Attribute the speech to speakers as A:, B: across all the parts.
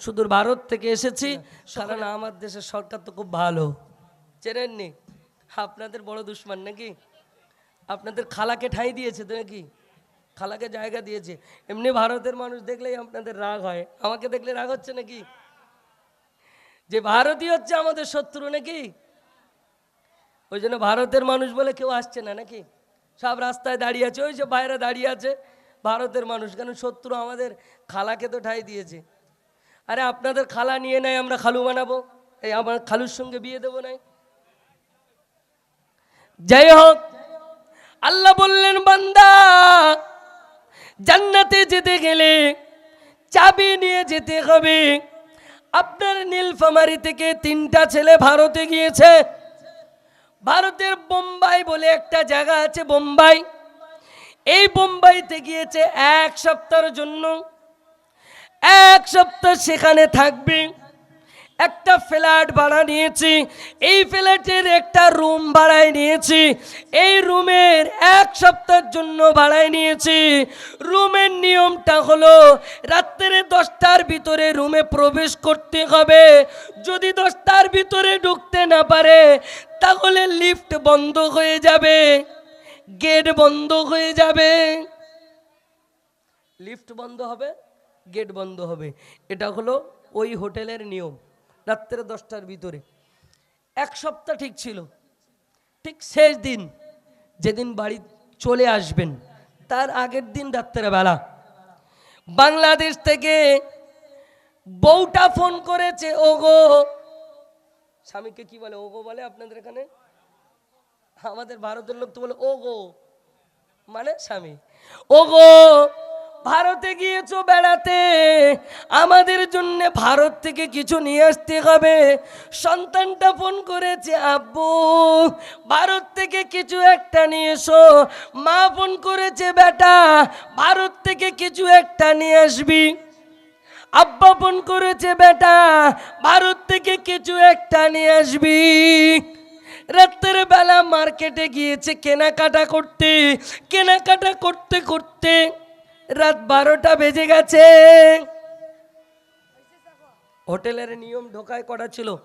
A: সুদূর ভারত থেকে এসেছি। কারণ আমার দেশের সরকার তো খুব ভালো। চেনেননি? আপনাদের বড় দুশ্মন নাকি? আপনাদের খালাকে ঠাঁই দিয়েছে তো নাকি? খালাকে জায়গা দিয়েছে। এমনি ভারতের মানুষ দেখলেই আপনাদের রাগ হয়। আমাকে দেখলে রাগ হচ্ছে নাকি? যে ভারতই হচ্ছে আমাদের শত্রু নাকি? ওই জন্য ভারতের মানুষ বলে কেউ আসছে না নাকি? সব রাস্তায় দাঁড়িয়ে আছে। ওই যে বাইরে দাঁড়িয়ে আছে ভারতের মানুষ। কেন শত্রু আমাদের? খালাকে তো ঠাই দিয়েছে। আরে আপনাদের খালা নিয়ে নেয় আমরা খালু বানাবো। এই আমার খালুর সঙ্গে বিয়ে দেবো নাই। যাই হোক, আল্লাহ বললেন, বান্দা, জান্নাতে যেতে গেলে চাবি নিয়ে যেতে হবে। আপনার নীলফামারি থেকে তিনটা ছেলে ভারতে গিয়েছে। ভারতের বোম্বাই বলে একটা জায়গা আছে, বোম্বাই। এই বোম্বাইতে গিয়েছে এক সপ্তাহের জন্য। এক সপ্তাহ সেখানে থাকবে। একটা ফ্ল্যাট ভাড়া নিয়েছি। এই ফ্ল্যাটের একটা রুম ভাড়ায় নিয়েছি। এই রুমের এক সপ্তাহের জন্য ভাড়ায় নিয়েছি। রুমের নিয়মটা হলো, রাত্রে দশটার ভিতরে রুমে প্রবেশ করতে হবে। যদি দশটার ভিতরে ঢুকতে না পারে, তাহলে লিফট বন্ধ হয়ে যাবে। গেট বন্ধ হয়ে যাবে। লিফট বন্ধ হবে? গেট বন্ধ হবে। এটা হলো ওই হোটেলের নিয়ম, রাত্রে দশটার ভিতরে। এক সপ্তাহ ঠিক ছিল। ঠিক শেষ দিন, যেদিন বাড়ি চলে আসবেন, তার আগের দিন রাত্রে বেলা বাংলাদেশ থেকে বউটা ফোন করেছে, ওগো। স্বামীকে কি বলে, ওগো বলে আপনাদের এখানে? আমাদের ভারতের লোক তো বলে, ওগো। মানে স্বামী, ওগো। ভারতে গিয়েছো বেড়াতে? আমাদের জন্য ভারত থেকে কিছু নিয়ে আসতে হবে। সন্তানটা ফোন করেছে, আব্বু, ভারত থেকে কিছু একটা নিয়ে এসো। মা ফোন করেছে, বেটা, ভারত থেকে কিছু একটা নিয়ে আসবি। আব্বা ফোন করেছে, বেটা, ভারত থেকে কিছু একটা নিয়ে আসবি। রাত্রের বেলা মার্কেটে গিয়েছে কেনাকাটা করতে। কেনাকাটা করতে করতে রাত বারোটা বেজে গেছে। হোটেলের নিয়ম ঢোকায় কটা ছিল।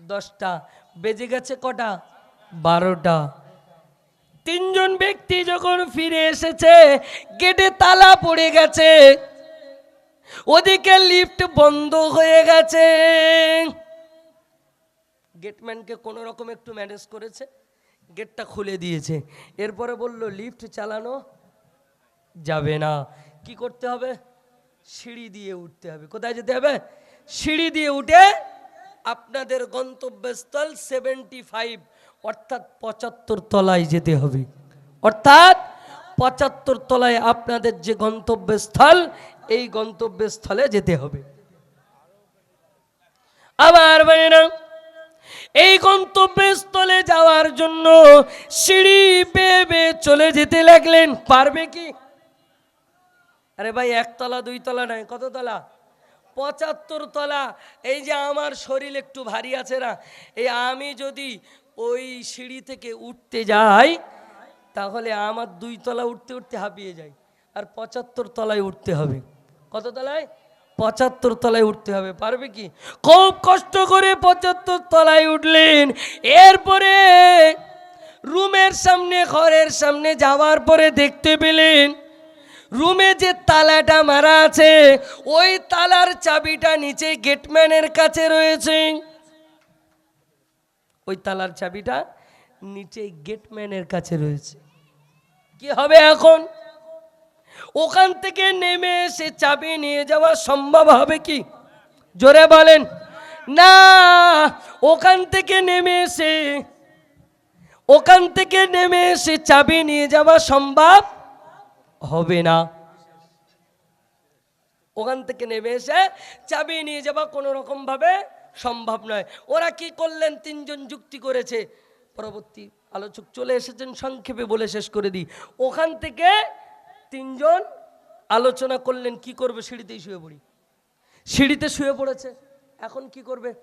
A: দশটা বেজে গেছে কটা? বারোটা। তিনজন ব্যক্তি যখন ফিরে এসেছে, গেটে তালা পড়ে গেছে। ওদিকে লিফট বন্ধ হয়ে গেছে। গেটম্যানকে কোনো রকম একটু ম্যানেজ করেছে, গেটটা খুলে দিয়েছে। এরপরে বলল, লিফট চালানো যাবে না। কি করতে হবে? সিঁড়ি দিয়ে উঠতে হবে। কোথায় যেতে হবে? সিঁড়ি দিয়ে উঠে আপনাদের গন্তব্যস্থল সেভেন্টি ফাইভ অর্থাৎ পঁচাত্তর তলায় যেতে হবে। অর্থাৎ পঁচাত্তর তলায় আপনাদের যে গন্তব্যস্থল, এই গন্তব্যস্থলে যেতে হবে। আবার বাইরা এই গন্তব্যস্থলে যাওয়ার জন্য সিঁড়ি বেয়ে চলে যেতে লাগলেন। পারবে কি? আরে ভাই, একতলা দুই তলা নয় কত তলা পঁচাত্তর তলা। এই যে আমার শরীর একটু ভারী আছে না, এই আমি যদি ওই সিঁড়ি থেকে উঠতে যাই, তাহলে আমার দুই তলা উঠতে উঠতে হাঁপিয়ে যাই আর পঁচাত্তর তলায় উঠতে হবে। কত তলায় পঁচাত্তর তলায় উঠতে হবে, পারবে কি? খুব কষ্ট করে পঁচাত্তর তলায় উঠলেন। এরপরে রুমের সামনে, ঘরের সামনে যাওয়ার পরে দেখতে পেলেন রুমে যে তালাটা মারা আছে, ওই তালার চাবিটা নিচে গেটম্যানের কাছে রয়েছে। ওই তালার চাবিটা নিচে গেটম্যানের কাছে রয়েছে। কি হবে এখন? ওখান থেকে নেমে সে চাবি নিয়ে যাওয়া সম্ভব হবে কি? জোরে বলেন। না, ওখান থেকে নেমে এসে, ওখান থেকে নেমে এসে চাবি নিয়ে যাওয়া সম্ভব হবে না। ওখান থেকে নেমে এসে চাবি নিয়ে যাওয়া কোনো রকম ভাবে সম্ভব নয়। ওরা কি করলেন? তিনজন যুক্তি করেছে। পরবর্তী আলোচক চলে এসেছেন, সংক্ষেপে বলে শেষ করে দিই। ওখান থেকে তিনজন আলোচনা করলেন, কি করবে? সিঁড়িতেই শুয়ে পড়ি। সিঁড়িতে শুয়ে পড়েছে। এখন কি করবে?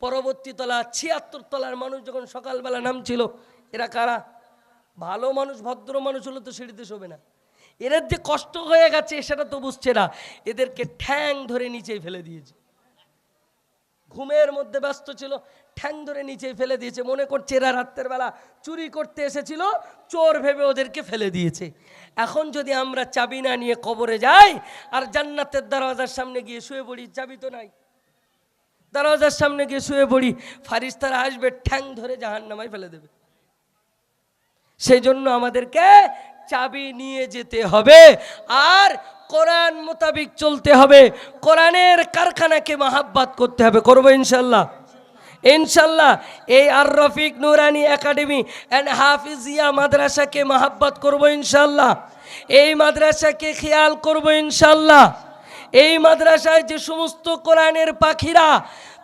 A: পরবর্তী তলা, ছিয়াত্তর তলার মানুষ যখন সকালবেলা নামছিল, এরা কারা? ভালো মানুষ, ভদ্র মানুষ হলে তো সিঁড়িতে শোবে না। এদের যে কষ্ট হয়ে গেছে, সেটা তো বুঝছে না। এদেরকে ঠ্যাং ধরে নিচেই ফেলে দিয়েছে। ঘুমের মধ্যে ব্যস্ত ছিল, ঠ্যাং ধরে নিচে ফেলে দিয়েছে। মনে করছে এরা রাত্রের বেলা চুরি করতে এসেছিল, চোর ভেবে ওদেরকে ফেলে দিয়েছে। এখন যদি আমরা চাবি না নিয়ে কবরে যাই, আর জান্নাতের দরওয়াজার সামনে গিয়ে শুয়ে পড়ি, চাবি তো নাই। দরওয়াজার সামনে গিয়ে শুয়ে পড়ি, ফারিস্তারা আসবে, ঠ্যাং ধরে জাহান নামায় ফেলে দেবে। সেই জন্য আমাদেরকে চাবি নিয়ে যেতে হবে আর কোরআন মোতাবিক চলতে হবে। কোরআনের কারখানাকে মাহাব্বাত করতে হবে। করব ইনশাল্লাহ। ইনশাল্লাহ এই আর রফিক নুরানি একাডেমি অ্যান্ড হাফিজিয়া মাদ্রাসাকে মাহাব্বাত করব ইনশাল্লাহ। এই মাদ্রাসাকে খেয়াল করব ইনশাল্লাহ। এই মাদ্রাসায় যে সমস্ত কোরআনের পাখিরা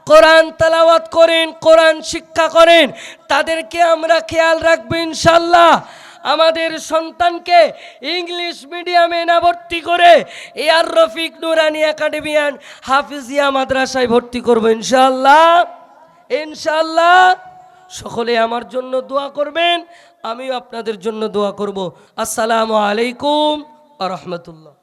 A: কোরআন তালাওয়াত করেন, কোরআন শিক্ষা করেন, তাদেরকে আমরা খেয়াল রাখব ইনশাল্লাহ। আমাদের সন্তানকে ইংলিশ মিডিয়ামে না ভর্তি করে এয়ার রফিক নুরানি একাডেমিয়ান হাফিজিয়া মাদ্রাসায় ভর্তি করব ইনশাল্লাহ ইনশাল্লাহ সকলে আমার জন্য দোয়া করবেন, আমিও আপনাদের জন্য দোয়া করব। আসসালামু আলাইকুম আ রহমতুল্লাহ।